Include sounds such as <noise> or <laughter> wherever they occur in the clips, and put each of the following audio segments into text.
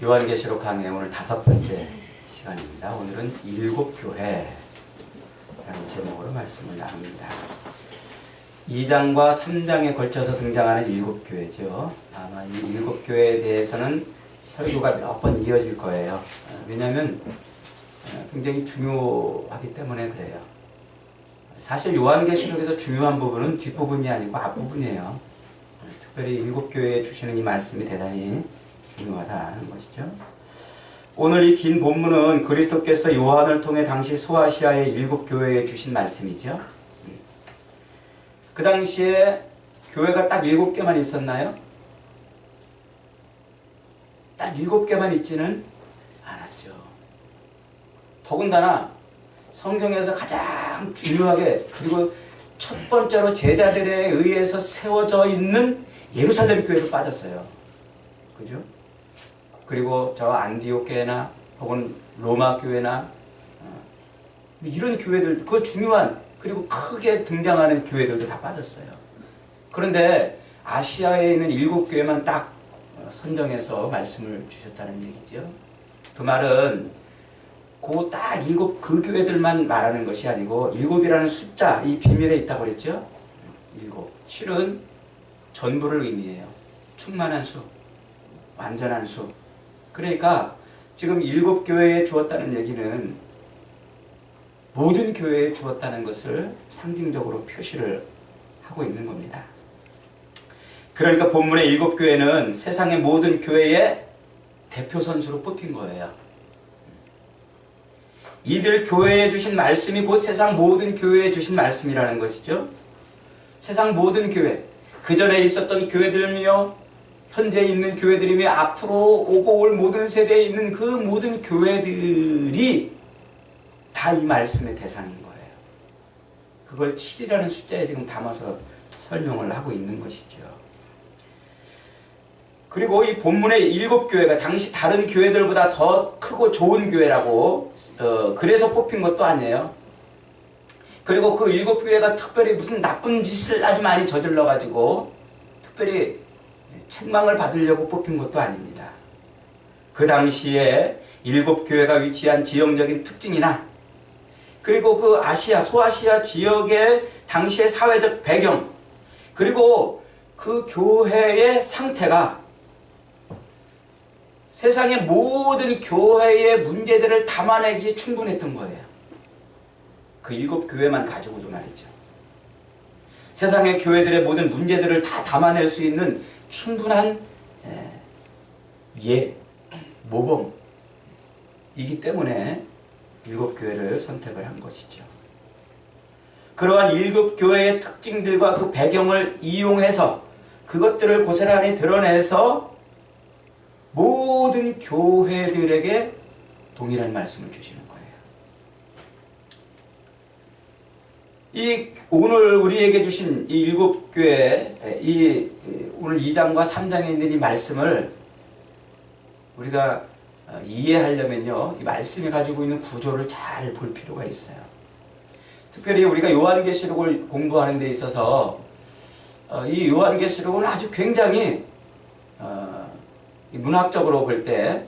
요한계시록 강의 오늘 다섯 번째 시간입니다. 오늘은 일곱 교회라는 제목으로 말씀을 나눕니다. 2장과 3장에 걸쳐서 등장하는 일곱 교회죠. 아마 이 일곱 교회에 대해서는 설교가 몇 번 이어질 거예요. 어, 왜냐하면 어, 굉장히 중요하기 때문에 그래요. 사실 요한계시록에서 중요한 부분은 뒷부분이 아니고 앞부분이에요. 어, 특별히 일곱 교회에 주시는 이 말씀이 대단히 중요하다는 것이죠. 오늘 이 긴 본문은 그리스도께서 요한을 통해 당시 소아시아의 일곱 교회에 주신 말씀이죠. 그 당시에 교회가 딱 일곱 개만 있었나요? 딱 일곱 개만 있지는 않았죠. 더군다나 성경에서 가장 중요하게 그리고 첫 번째로 제자들에 의해서 세워져 있는 예루살렘 교회로 빠졌어요. 그죠? 그리고 저 안디옥 교회나 혹은 로마 교회나 어, 이런 교회들 그 중요한 그리고 크게 등장하는 교회들도 다 빠졌어요. 그런데 아시아에 있는 일곱 교회만 딱 어, 선정해서 말씀을 주셨다는 얘기죠. 그 말은 그 딱 일곱 그 교회들만 말하는 것이 아니고 일곱이라는 숫자 이 비밀에 있다고 그랬죠. 일곱 실은 전부를 의미해요. 충만한 수, 완전한 수. 그러니까 지금 일곱 교회에 주었다는 얘기는 모든 교회에 주었다는 것을 상징적으로 표시를 하고 있는 겁니다. 그러니까 본문의 일곱 교회는 세상의 모든 교회의 대표 선수로 뽑힌 거예요. 이들 교회에 주신 말씀이 곧 세상 모든 교회에 주신 말씀이라는 것이죠. 세상 모든 교회, 그 전에 있었던 교회들이며 현재 있는 교회들이며 앞으로 오고 올 모든 세대에 있는 그 모든 교회들이 다 이 말씀의 대상인 거예요. 그걸 7이라는 숫자에 지금 담아서 설명을 하고 있는 것이죠. 그리고 이 본문의 일곱 교회가 당시 다른 교회들보다 더 크고 좋은 교회라고 어, 그래서 뽑힌 것도 아니에요. 그리고 그 일곱 교회가 특별히 무슨 나쁜 짓을 아주 많이 저질러 가지고 특별히 책망을 받으려고 뽑힌 것도 아닙니다. 그 당시에 일곱 교회가 위치한 지형적인 특징이나 그리고 그 아시아, 소아시아 지역의 당시의 사회적 배경 그리고 그 교회의 상태가 세상의 모든 교회의 문제들을 담아내기에 충분했던 거예요. 그 일곱 교회만 가지고도 말이죠. 세상의 교회들의 모든 문제들을 다 담아낼 수 있는 충분한 예, 모범이기 때문에 일곱 교회를 선택을 한 것이죠. 그러한 일곱 교회의 특징들과 그 배경을 이용해서 그것들을 고스란히 드러내서 모든 교회들에게 동일한 말씀을 주시는 거예요. 이 오늘 우리에게 주신 이 일곱 교회 이 오늘 2장과 3장에 있는 이 말씀을 우리가 이해하려면요. 이 말씀이 가지고 있는 구조를 잘 볼 필요가 있어요. 특별히 우리가 요한계시록을 공부하는 데 있어서 이 요한계시록은 아주 굉장히 문학적으로 볼 때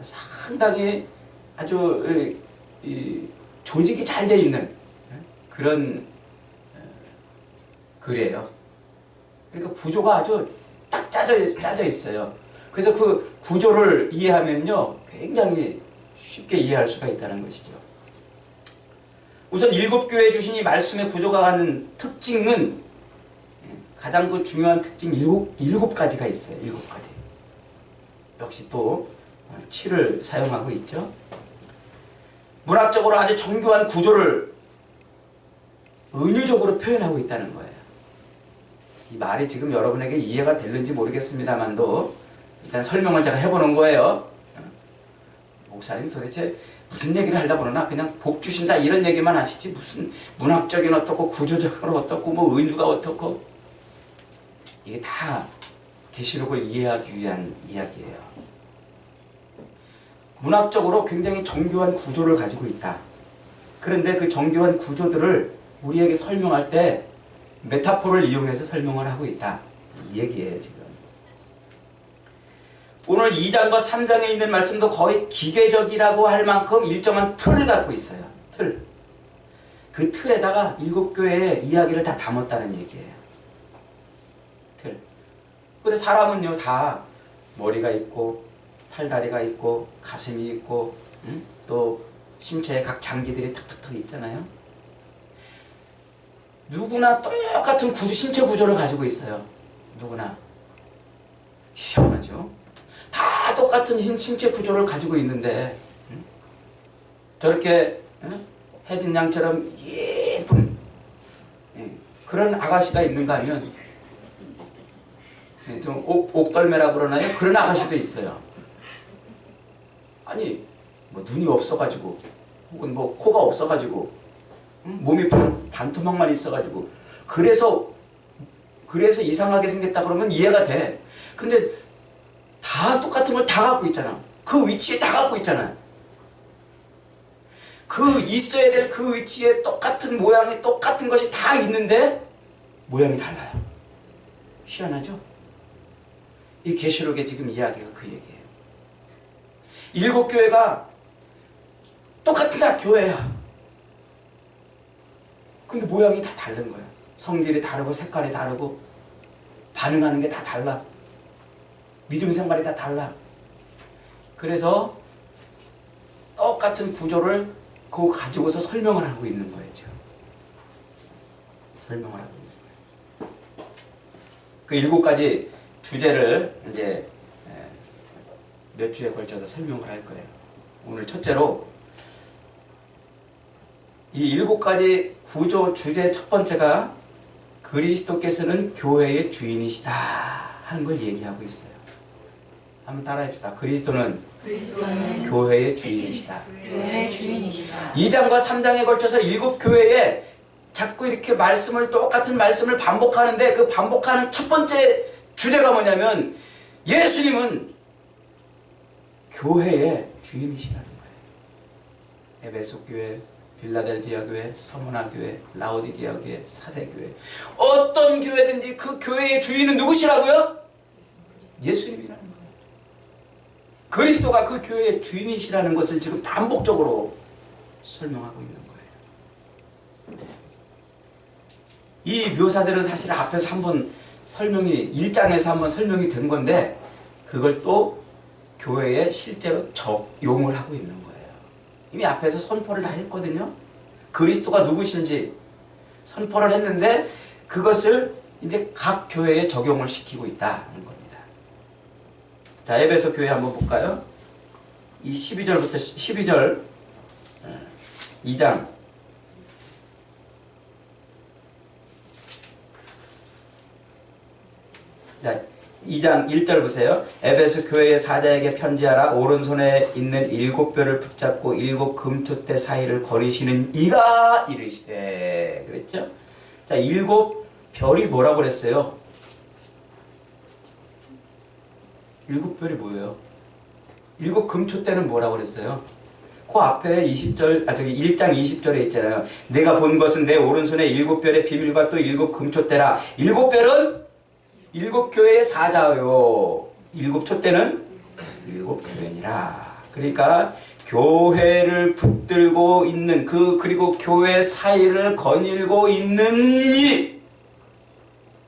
상당히 아주 조직이 잘 돼 있는 그런 글이에요. 그러니까 구조가 아주 딱 짜져, 짜져 있어요. 그래서 그 구조를 이해하면요, 굉장히 쉽게 이해할 수가 있다는 것이죠. 우선 일곱 교회 주신 이 말씀의 구조가 갖는 특징은 가장 그 중요한 특징 일곱, 일곱 가지가 있어요. 일곱 가지. 역시 또 7을 사용하고 있죠. 문학적으로 아주 정교한 구조를 은유적으로 표현하고 있다는 거예요. 이 말이 지금 여러분에게 이해가 될는지 모르겠습니다만도 일단 설명을 제가 해보는 거예요. 목사님 도대체 무슨 얘기를 하려고 그러나 그냥 복 주신다 이런 얘기만 하시지 무슨 문학적인 어떻고 구조적으로 어떻고 뭐 은유가 어떻고 이게 다 계시록을 이해하기 위한 이야기예요. 문학적으로 굉장히 정교한 구조를 가지고 있다. 그런데 그 정교한 구조들을 우리에게 설명할 때 메타포를 이용해서 설명을 하고 있다. 이 얘기예요, 지금. 오늘 2장과 3장에 있는 말씀도 거의 기계적이라고 할 만큼 일정한 틀을 갖고 있어요. 틀. 그 틀에다가 일곱 교회의 이야기를 다 담았다는 얘기예요. 틀. 근데 사람은요, 다 머리가 있고, 팔다리가 있고, 가슴이 있고, 응? 또 신체에 각 장기들이 탁탁탁 있잖아요. 누구나 똑같은 구조, 신체 구조를 가지고 있어요. 누구나. 희한하죠? 다 똑같은 힘- 신체 구조를 가지고 있는데, 응? 저렇게, 응? 혜진 양처럼 예쁜, 예, 그런 아가씨가 있는가 하면, 예, 좀 옥, 옥덜매라고 그러나요? 그런 아가씨도 있어요. 아니, 뭐 눈이 없어가지고, 혹은 뭐 코가 없어가지고, 응? 몸이 반, 반토막만 있어가지고, 그래서, 그래서 이상하게 생겼다 그러면 이해가 돼. 근데 다 똑같은 걸 다 갖고 있잖아. 그 위치에 다 갖고 있잖아. 그 있어야 될 그 위치에 똑같은 모양이 똑같은 것이 다 있는데 모양이 달라요. 희한하죠? 이 계시록의 지금 이야기가 그 얘기예요. 일곱 교회가 똑같은 다 교회야. 근데 모양이 다 다른 거야. 성질이 다르고 색깔이 다르고 반응하는 게 다 달라. 믿음 생활이 다 달라. 그래서 똑같은 구조를 그거 가지고서 설명을 하고 있는 거예요, 지금. 설명을 하고 있는 거예요. 그 일곱 가지 주제를 이제 에, 몇 주에 걸쳐서 설명을 할 거예요. 오늘 첫째로 이 일곱 가지 구조 주제 첫 번째가 그리스도께서는 교회의 주인이시다 하는 걸 얘기하고 있어요. 한번 따라합시다. 그리스도는 그리스도는 교회의 주인이시다. 교회의 주인이시다. 2장과 3장에 걸쳐서 일곱 교회에 자꾸 이렇게 말씀을 똑같은 말씀을 반복하는데 그 반복하는 첫 번째 주제가 뭐냐면 예수님은 교회의 주인이시라는 거예요. 에베소 교회, 빌라델비아 교회, 서문화 교회, 라오디게아 교회, 사대 교회 어떤 교회든지 그 교회의 주인은 누구시라고요? 예수님이라는 거예요. 그리스도가 그 교회의 주인이시라는 것을 지금 반복적으로 설명하고 있는 거예요. 이 묘사들은 사실 앞에서 한번 설명이 1장에서 한번 설명이 된 건데 그걸 또 교회에 실제로 적용을 하고 있는 거예요. 이미 앞에서 선포를 다 했거든요. 그리스도가 누구신지 선포를 했는데 그것을 이제 각 교회에 적용을 시키고 있다는 겁니다. 자, 에베소 교회 한번 볼까요? 이 12절부터 12절 2장 자, 2장 1절 보세요. 에베소 교회의 사자에게 편지하라. 오른손에 있는 일곱 뼈를 붙잡고 일곱 금초대 사이를 거리시는 이가 이르시되. 그랬죠? 자, 일곱 별이 뭐라고 그랬어요? 일곱 별이 뭐예요? 일곱 금초대는 뭐라고 그랬어요? 그 앞에 20절, 아, 저기 1장 20절에 있잖아요. 내가 본 것은 내 오른손에 일곱 별의 비밀과 또 일곱 금초대라. 일곱 별은 일곱 교회의 사자요. 일곱 촛대는 일곱 교회니라. 그러니까 교회를 붙들고 있는 그 그리고 교회 사이를 거닐고 있는 이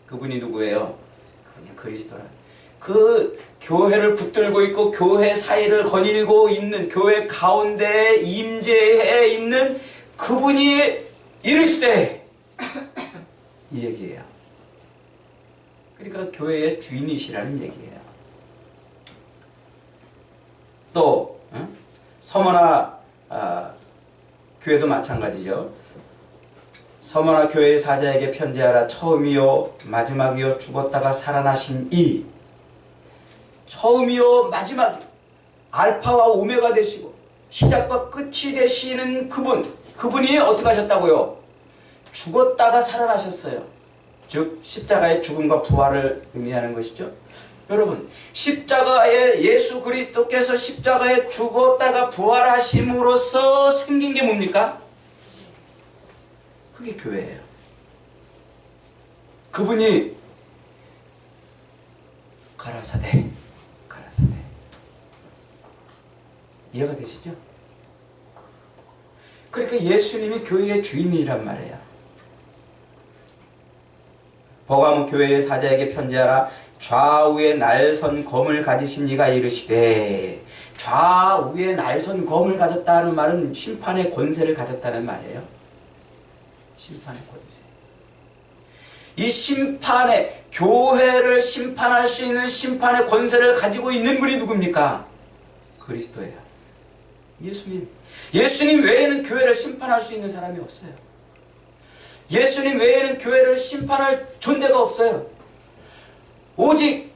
그분이 누구예요? 그분이 그리스도라. 그 교회를 붙들고 있고 교회 사이를 거닐고 있는 교회 가운데 임재해 있는 그분이 이르시되 이 얘기예요. 그러니까 교회의 주인이시라는 얘기예요. 또 응? 서머나 아, 교회도 마찬가지죠. 서머나 교회의 사자에게 편지하라 처음이요 마지막이요 죽었다가 살아나신 이 처음이요 마지막 알파와 오메가 되시고 시작과 끝이 되시는 그분 그분이 어떻게 하셨다고요? 죽었다가 살아나셨어요. 즉 십자가의 죽음과 부활을 의미하는 것이죠. 여러분 십자가에 예수 그리스도께서 십자가에 죽었다가 부활하심으로써 생긴 게 뭡니까? 그게 교회예요. 그분이 가라사대 가라사대 이해가 되시죠? 그러니까 예수님이 교회의 주인이란 말이에요. 버가모 교회의 사자에게 편지하라 좌우에 날선 검을 가지신 이가 이르시되 좌우에 날선 검을 가졌다는 말은 심판의 권세를 가졌다는 말이에요. 심판의 권세. 이 심판의 교회를 심판할 수 있는 심판의 권세를 가지고 있는 분이 누굽니까? 그리스도예요. 예수님. 예수님 외에는 교회를 심판할 수 있는 사람이 없어요. 예수님 외에는 교회를 심판할 존재가 없어요. 오직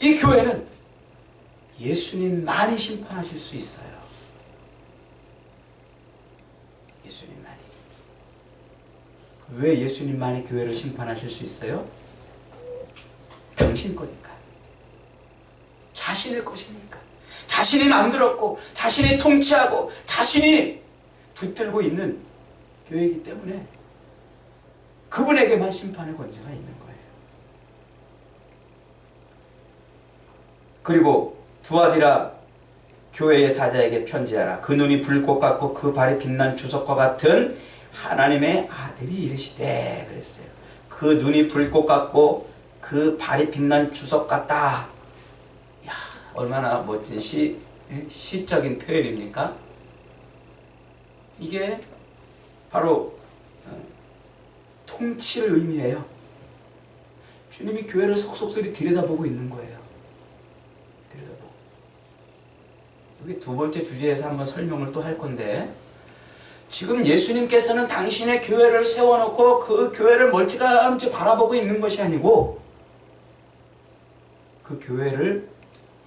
이 교회는 예수님만이 심판하실 수 있어요. 예수님만이. 왜 예수님만이 교회를 심판하실 수 있어요? 당신 거니까. 자신의 것이니까. 자신이 만들었고, 자신이 통치하고, 자신이 붙들고 있는 교회이기 때문에 그분에게만 심판의 권세가 있는 거예요. 그리고 두아디라 교회의 사자에게 편지하라. 그 눈이 불꽃 같고 그 발이 빛난 주석과 같은 하나님의 아들이 이르시되 그랬어요. 그 눈이 불꽃 같고 그 발이 빛난 주석 같다. 야 얼마나 멋진 시 시적인 표현입니까? 이게 바로 어, 통치를 의미해요. 주님이 교회를 속속들이 들여다보고 있는 거예요. 들여다보고. 여기 두 번째 주제에서 한번 설명을 또 할 건데 지금 예수님께서는 당신의 교회를 세워놓고 그 교회를 멀찌감치 바라보고 있는 것이 아니고 그 교회를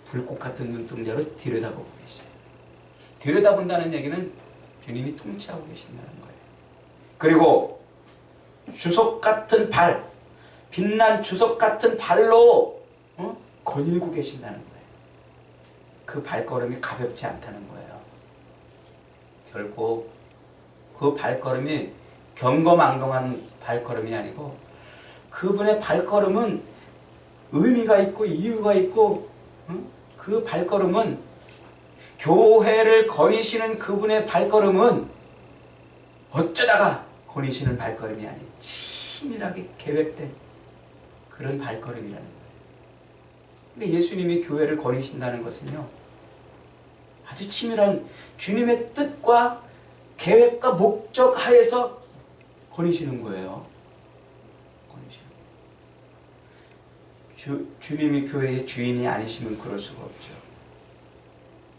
불꽃 같은 눈동자로 들여다보고 계셔요. 들여다본다는 얘기는 주님이 통치하고 계신다는 거예요. 그리고 주석 같은 발, 빛난 주석 같은 발로 어? 거닐고 계신다는 거예요. 그 발걸음이 가볍지 않다는 거예요. 결코 그 발걸음이 경거망동한 발걸음이 아니고 그분의 발걸음은 의미가 있고 이유가 있고 어? 그 발걸음은 교회를 거니시는 그분의 발걸음은 어쩌다가 거니시는 발걸음이 아닌 치밀하게 계획된 그런 발걸음이라는 거예요. 근데 예수님이 교회를 거니신다는 것은요, 아주 치밀한 주님의 뜻과 계획과 목적 하에서 거니시는 거예요. 거니시는. 주, 주님이 교회의 주인이 아니시면 그럴 수가 없죠.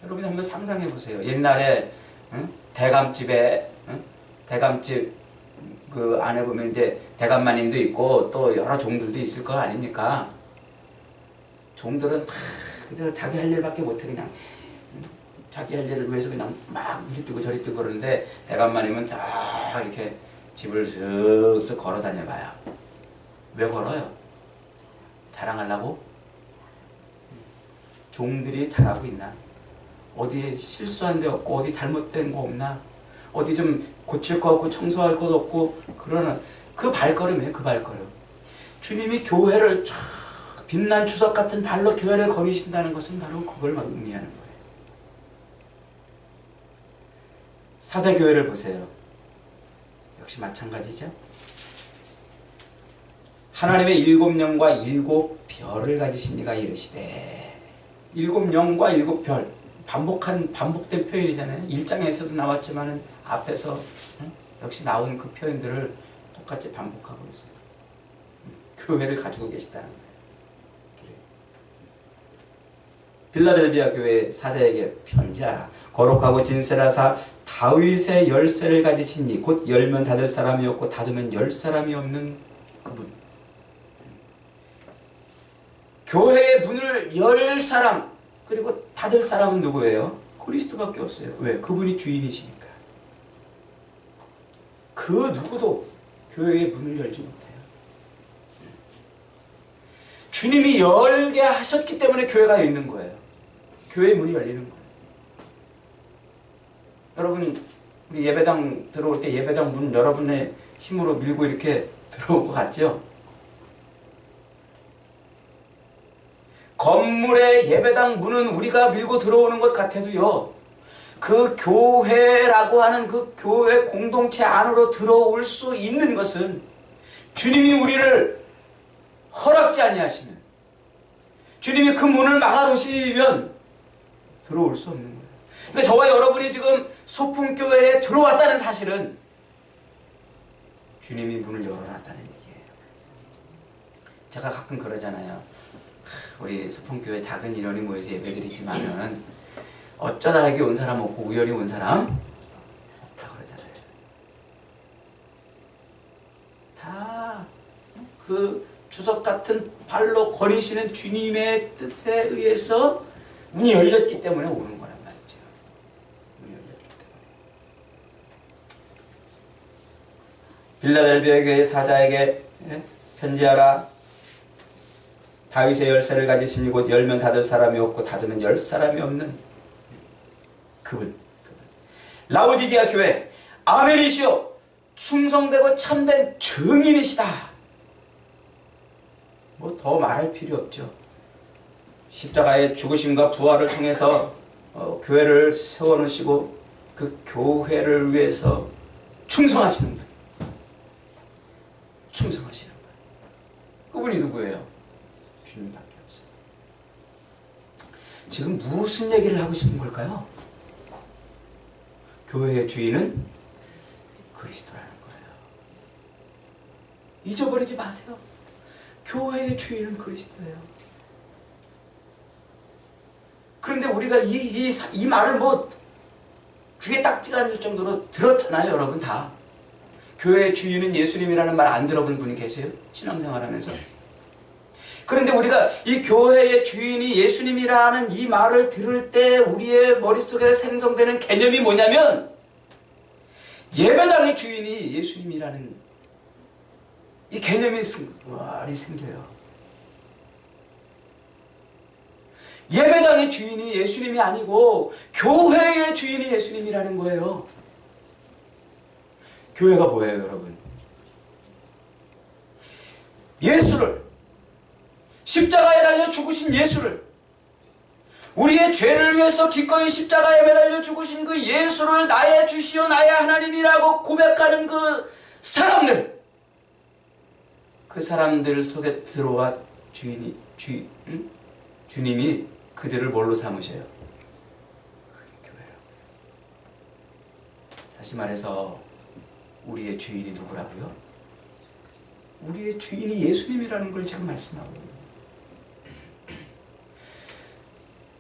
여러분이 한번 상상해 보세요. 옛날에 응? 대감집에 응? 대감집 그 안에 보면 이제 대감마님도 있고 또 여러 종들도 있을 거 아닙니까? 종들은 다 그저 자기 할 일밖에 못해 그냥 응? 자기 할 일을 위해서 그냥 막 이리 뛰고 저리 뛰고 그러는데 대감마님은 다 이렇게 집을 슥슥 걸어 다녀봐요. 왜 걸어요? 자랑하려고? 종들이 잘하고 있나? 어디에 실수한 데 없고 어디 잘못된 거 없나? 어디 좀 고칠 거 없고 청소할 것 없고 그러는 그 발걸음이에요. 그 발걸음. 주님이 교회를 쫙 빛난 주석 같은 발로 교회를 거니신다는 것은 바로 그걸 의미하는 거예요. 사대 교회를 보세요. 역시 마찬가지죠. 하나님의 일곱 영과 일곱 별을 가지신 이가 이르시되 일곱 영과 일곱 별 반복한 반복된 표현이잖아요. 일장에서도 나왔지만은 앞에서 응? 역시 나온 그 표현들을 똑같이 반복하고 있어요. 응? 교회를 가지고 계시다는 거예요. 빌라델비아 교회 사자에게 편지하라. 거룩하고 진실하사 다윗의 열쇠를 가지신 이 곧 열면 닫을 사람이 없고 닫으면 열 사람이 없는 그분. 교회의 문을 열 사람 그리고 닫을 사람은 누구예요? 그리스도밖에 없어요. 왜? 그분이 주인이시니까. 그 누구도 교회의 문을 열지 못해요. 주님이 열게 하셨기 때문에 교회가 있는 거예요. 교회의 문이 열리는 거예요. 여러분, 우리 예배당 들어올 때 예배당 문 여러분의 힘으로 밀고 이렇게 <laughs> 들어올 것 같죠? 건물의 예배당 문은 우리가 밀고 들어오는 것 같아도요. 그 교회라고 하는 그 교회 공동체 안으로 들어올 수 있는 것은 주님이 우리를 허락지 아니하시면 주님이 그 문을 막아놓으시면 들어올 수 없는 거예요. 그러니까 저와 여러분이 지금 소풍교회에 들어왔다는 사실은 주님이 문을 열어놨다는 얘기예요. 제가 가끔 그러잖아요. 하, 우리 소풍교회 작은 인원이 모여서 예배드리지만은 어쩌다 여기 온 사람 없고 우연히 온 사람 없다 그러잖아요. 다 그 주석 같은 발로 거리시는 주님의 뜻에 의해서 문이 열렸기 때문에 오는 거란 말이죠. 문이 열렸기 때문에. 빌라델비아 교회 사자에게 예? 편지하라. 다윗의 열쇠를 가지신 이곳 열면 닫을 사람이 없고 닫으면 열 사람이 없는 그분. 그분. 라우디기아 교회 아멘이시여 충성되고 참된 증인이시다. 뭐 더 말할 필요 없죠. 십자가의 죽으심과 부활을 통해서 어, 교회를 세워놓으시고 그 교회를 위해서 충성하시는 분. 충성하시는 분. 그분이 누구예요? 주님밖에 없어요. 지금 무슨 얘기를 하고 싶은 걸까요? 교회의 주인은 그리스도라는 거예요. 잊어버리지 마세요. 교회의 주인은 그리스도예요. 그런데 우리가 이, 이, 이 말을 뭐 귀에 딱지가 않을 정도로 들었잖아요, 여러분 다. 교회의 주인은 예수님이라는 말 안 들어본 분이 계세요? 신앙생활 하면서. 그런데 우리가 이 교회의 주인이 예수님이라는 이 말을 들을 때 우리의 머릿속에 생성되는 개념이 뭐냐면 예배당의 주인이 예수님이라는 이 개념이 많이 생겨요. 예배당의 주인이 예수님이 아니고 교회의 주인이 예수님이라는 거예요. 교회가 뭐예요, 여러분? 예수를 십자가에 달려 죽으신 예수를 우리의 죄를 위해서 기꺼이 십자가에 매달려 죽으신 그 예수를 나의 주시오 나의 하나님이라고 고백하는 그 사람들 그 사람들 속에 들어와 주인이 주, 응? 주님이 그들을 뭘로 삼으셔요? 그게 교회라고. 다시 말해서 우리의 주인이 누구라고요? 우리의 주인이 예수님이라는 걸 지금 말씀하고 있는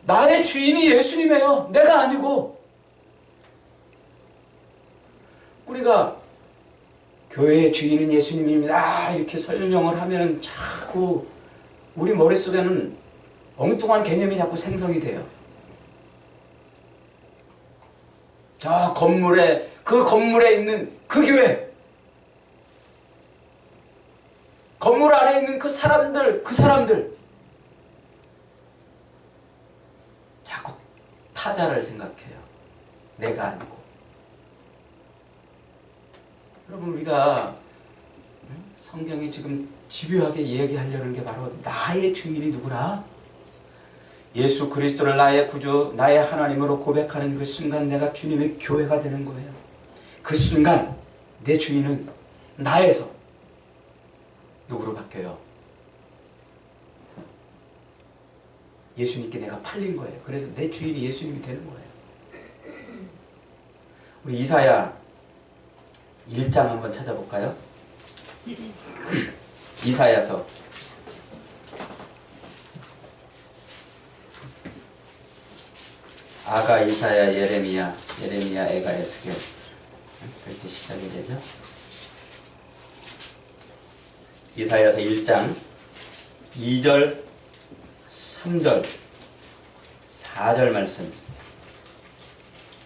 나의 주인이 예수님이에요. 내가 아니고. 우리가 교회의 주인은 예수님입니다. 이렇게 설명을 하면 자꾸 우리 머릿속에는 엉뚱한 개념이 자꾸 생성이 돼요. 저 건물에, 그 건물에 있는 그 교회. 건물 안에 있는 그 사람들, 그 사람들. 자꾸 타자를 생각해요. 내가 아니고. 여러분, 우리가 성경이 지금 집요하게 이야기하려는 게 바로 나의 주인이 누구라? 예수 그리스도를 나의 구주, 나의 하나님으로 고백하는 그 순간 내가 주님의 교회가 되는 거예요. 그 순간 내 주인은 나에서 누구로 바뀌어요? 예수님께 내가 팔린 거예요. 그래서 내 주인이 예수님이 되는 거예요. 우리 이사야 1장 한번 찾아볼까요? 이사야서 아가 이사야 예레미야 예레미야 에가 에스겔 그렇게 시작이 되죠. 이사야서 1장 2절 3절 4절 말씀.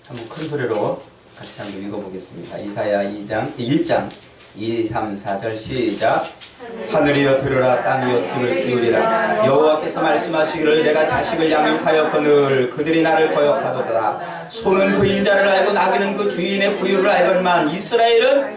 한번 큰 소리로 같이 한번 읽어보겠습니다. 이사야 2장 1장. 2, 3, 4절 시작. 하늘이여 들으라 땅이여 귀를 기울이라. 여호와께서 말씀하시기를 내가 자식을 양육하였거늘 그들이 나를 거역하도다. 소는 그 인자를 알고 나귀는 그 주인의 구유를 알건만 이스라엘은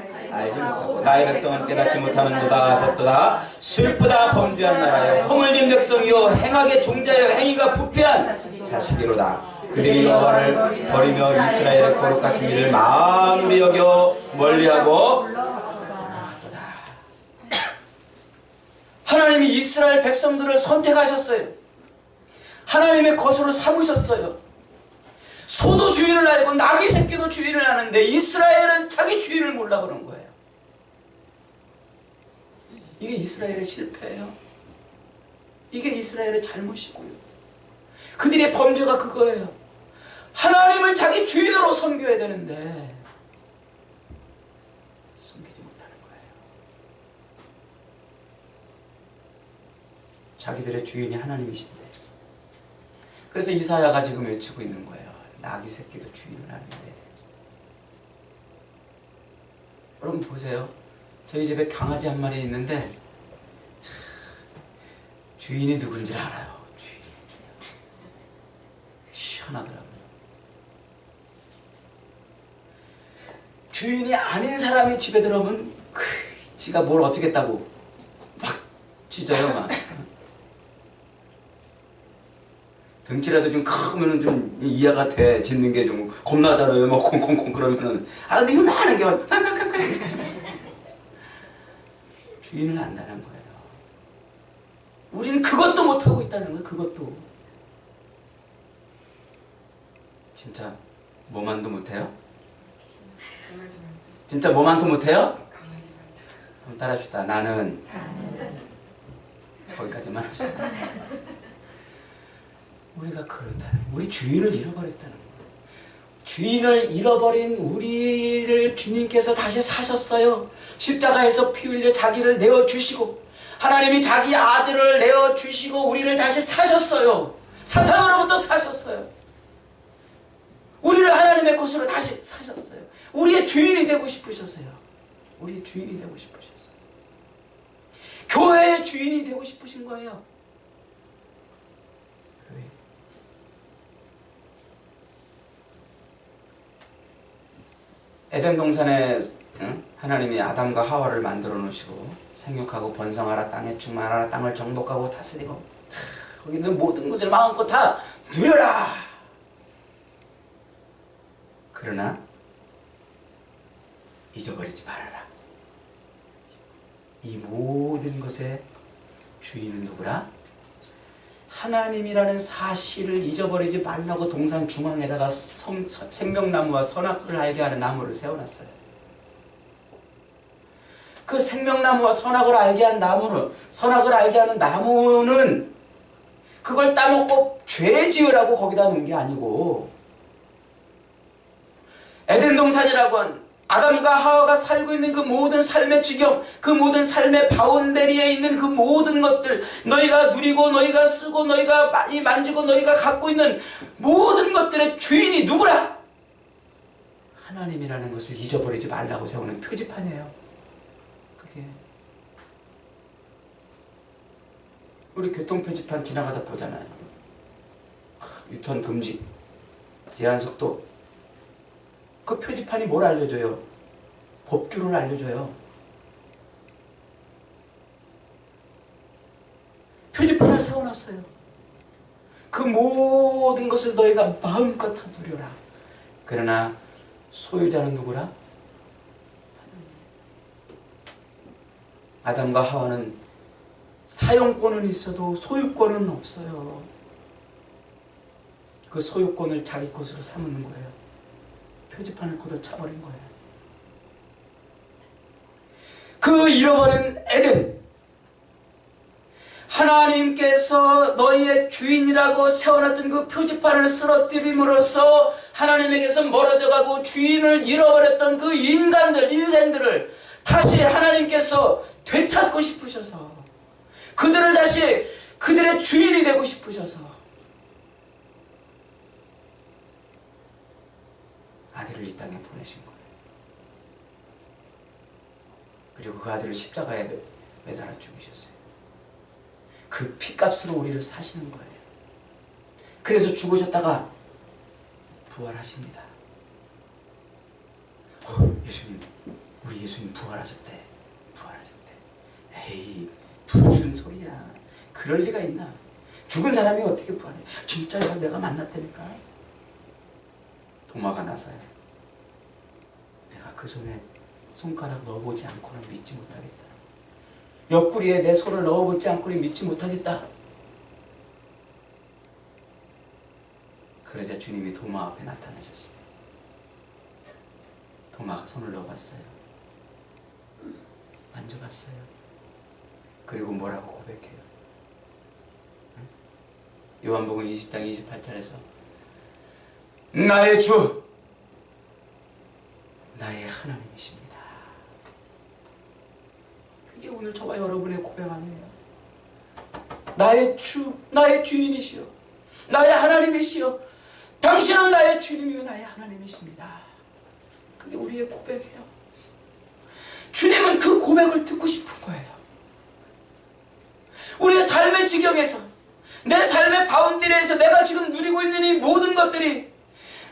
나의 백성은 깨닫지 못하는도다 하셨도다. 슬프다 범죄한 나라여. 허물진 백성이요. 행하게 종자여. 행위가 부패한 자식이로다. 그들이 여호와를 버리며 이스라엘의 거룩하신 일을 마음으로 여겨 멀리하고 하나님이 이스라엘 백성들을 선택하셨어요. 하나님의 것으로 삼으셨어요. 소도 주인을 알고 나귀 새끼도 주인을 아는데 이스라엘은 자기 주인을 몰라 그런 거예요. 이게 이스라엘의 실패예요. 이게 이스라엘의 잘못이고요. 그들의 범죄가 그거예요. 하나님을 자기 주인으로 섬겨야 되는데 섬기지 못하는 거예요. 자기들의 주인이 하나님이신데. 그래서 이사야가 지금 외치고 있는 거예요. 나귀 새끼도 주인을 하는데. 여러분 보세요. 저희 집에 강아지 한 마리 있는데 참, 주인이 누군지 알아요. 주인이 시원하더라고요. 주인이 아닌 사람이 집에 들어오면 그, 지가 뭘 어떻게 했다고 막 짖어요 막. 등치라도 좀 크면은 좀 이해가 돼. 짖는 게 좀 겁나잖아요. 막 콩콩콩 그러면은. 아, 근데 이만한 게 막. <laughs> 주인을 안다는 거예요. 우리는 그것도 못하고 있다는 거예요. 그것도. 진짜 뭐만도 못해요? 강아지만 진짜 뭐만도 못해요? 강아지만 한번 따라합시다. 나는 거기까지만 합시다. 우리가 그렇다는 우리 주인을 잃어버렸다는 거예요. 주인을 잃어버린 우리를 주님께서 다시 사셨어요. 십자가에서 피 흘려 자기를 내어 주시고 하나님이 자기 아들을 내어 주시고 우리를 다시 사셨어요. 사탄으로부터 사셨어요. 우리를 하나님의 것으로 다시 사셨어요. 우리의 주인이 되고 싶으셔서요. 우리의 주인이 되고 싶으셔서. 교회의 주인이 되고 싶으신 거예요. 교회. 에덴 동산에 응? 하나님이 아담과 하와를 만들어 놓으시고 생육하고 번성하라 땅에 충만하라 땅을 정복하고 다스리고 크, 거기 있는 모든 것을 마음껏 다 누려라. 그러나 잊어버리지 말아라. 이 모든 것의 주인은 누구라? 하나님이라는 사실을 잊어버리지 말라고 동산 중앙에다가 성- 서- 생명나무와 선악을 알게 하는 나무를 세워놨어요. 그 생명나무와 선악을 알게 한 나무는 선악을 알게 하는 나무는 그걸 따먹고 죄 지으라고 거기다 놓은 게 아니고 에덴 동산이라고 한 아담과 하와가 살고 있는 그 모든 삶의 지경, 그 모든 삶의 바운데리에 있는 그 모든 것들, 너희가 누리고, 너희가 쓰고, 너희가 많이 만지고, 너희가 갖고 있는 모든 것들의 주인이 누구라? 하나님이라는 것을 잊어버리지 말라고 세우는 표지판이에요. 그게. 우리 교통 표지판 지나가다 보잖아요. 유턴 금지, 제한 속도, 그 표지판이 뭘 알려줘요? 법규를 알려줘요. 표지판을 세워놨어요. 그 모든 것을 너희가 마음껏 다 누려라. 그러나 소유자는 누구라? 아담과 하와는 사용권은 있어도 소유권은 없어요. 그 소유권을 자기 것으로 삼는 거예요. 표지판을 걷어차버린 거예요. 그 잃어버린 에덴. 하나님께서 너희의 주인이라고 세워놨던 그 표지판을 쓰러뜨림으로써 하나님에게서 멀어져 가고 주인을 잃어버렸던 그 인간들, 인생들을 다시 하나님께서 되찾고 싶으셔서 그들을 다시 그들의 주인이 되고 싶으셔서 아들을 이 땅에 보내신 거예요. 그리고 그 아들을 십자가에 매- 매달아 죽이셨어요. 그 피값으로 우리를 사시는 거예요. 그래서 죽으셨다가 부활하십니다. 어, 예수님, 우리 예수님 부활하셨대. 부활하셨대. 에이 무슨 소리야. 그럴 리가 있나. 죽은 사람이 어떻게 부활해. 진짜야 내가 만났다니까. 도마가 나서야. 내가 그 손에 손가락 넣어보지 않고는 믿지 못하겠다. 옆구리에 내 손을 넣어보지 않고는 믿지 못하겠다. 그러자 주님이 도마 앞에 나타나셨어요. 도마가 손을 넣어봤어요. 만져봤어요. 그리고 뭐라고 고백해요. 응? 요한복음 20장 28절에서 나의 주, 나의 하나님이십니다. 그게 오늘 저와 여러분의 고백 아니에요. 나의 주, 나의 주인이시여, 나의 하나님이시여, 당신은 나의 주님이요 나의 하나님이십니다. 그게 우리의 고백이에요. 주님은 그 고백을 듣고 싶은 거예요. 우리의 삶의 지경에서 내 삶의 바운드리에서 내가 지금 누리고 있는 이 모든 것들이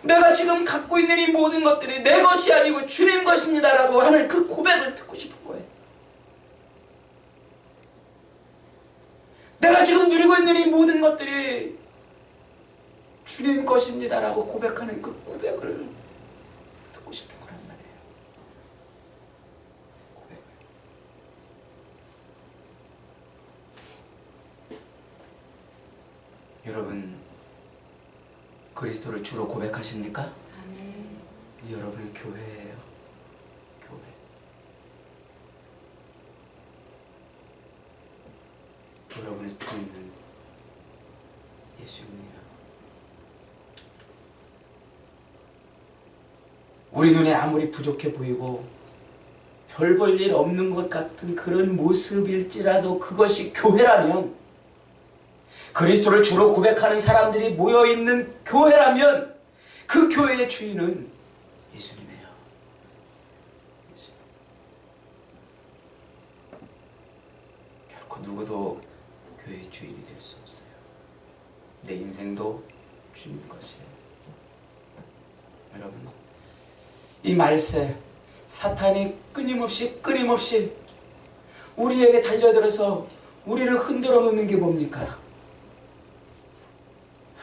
내가 지금 갖고 있는 이 모든 것들이 내 것이 아니고 주님 것입니다라고 하는 그 고백을 듣고 싶은 거예요. 내가 지금 누리고 있는 이 모든 것들이 주님 것입니다라고 고백하는 그 고백을 듣고 싶은 거란 말이에요. 고백을. 여러분 그리스도를 주로 고백하십니까? 아멘. 여러분은 교회예요. 교회. 여러분의 주인은 예수님이에요. 우리 눈에 아무리 부족해 보이고 별 볼 일 없는 것 같은 그런 모습일지라도 그것이 교회라면 그리스도를 주로 고백하는 사람들이 모여 있는 교회라면 그 교회의 주인은 예수님이에요. 예수. 결코 누구도 교회의 주인이 될 수 없어요. 내 인생도 주님 것이에요. 여러분, 이 말세 사탄이 끊임없이 끊임없이 우리에게 달려들어서 우리를 흔들어 놓는 게 뭡니까?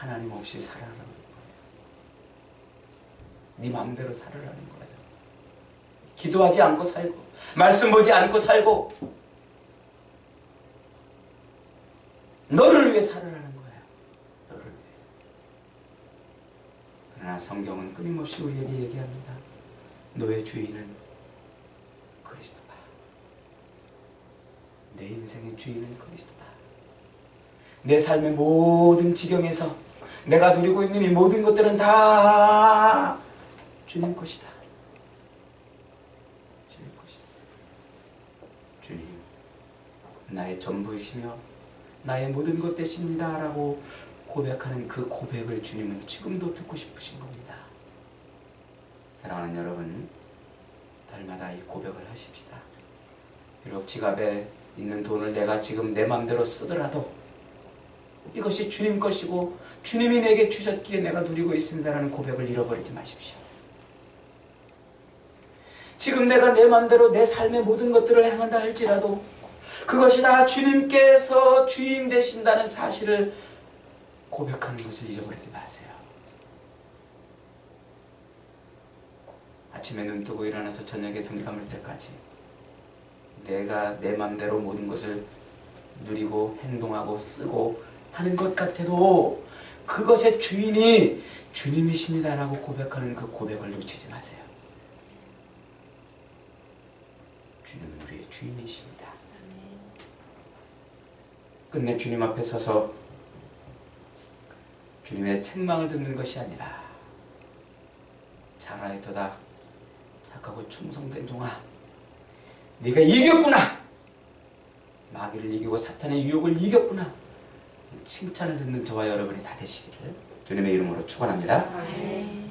하나님 없이 살아라는 거예요. 네 마음대로 살아라는 거예요. 기도하지 않고 살고 말씀 보지 않고 살고 너를 위해 살아라는 거예요. 너를 위해. 그러나 성경은 끊임없이 우리에게 얘기합니다. 너의 주인은 그리스도다. 내 인생의 주인은 그리스도다. 내 삶의 모든 지경에서 내가 누리고 있는 이 모든 것들은 다 주님 것이다. 주님 것이다. 주님, 나의 전부이시며 나의 모든 것 되십니다. 라고 고백하는 그 고백을 주님은 지금도 듣고 싶으신 겁니다. 사랑하는 여러분, 달마다 이 고백을 하십시다. 비록 지갑에 있는 돈을 내가 지금 내 맘대로 쓰더라도 이것이 주님 것이고 주님이 내게 주셨기에 내가 누리고 있습니다라는 고백을 잃어버리지 마십시오. 지금 내가 내 맘대로 내 삶의 모든 것들을 행한다 할지라도 그것이 다 주님께서 주인 되신다는 사실을 고백하는 것을 잊어버리지 마세요. 아침에 눈 뜨고 일어나서 저녁에 눈 감을 때까지 내가 내 맘대로 모든 것을 누리고 행동하고 쓰고 하는 것 같아도 그것의 주인이 주님이십니다라고 고백하는 그 고백을 놓치지 마세요. 주님은 우리의 주인이십니다. 끝내 주님 앞에 서서 주님의 책망을 듣는 것이 아니라 잘하였도다 착하고 충성된 종아 네가 이겼구나 마귀를 이기고 사탄의 유혹을 이겼구나 칭찬을 듣는 저와 여러분이 다 되시기를 주님의 이름으로 축원합니다.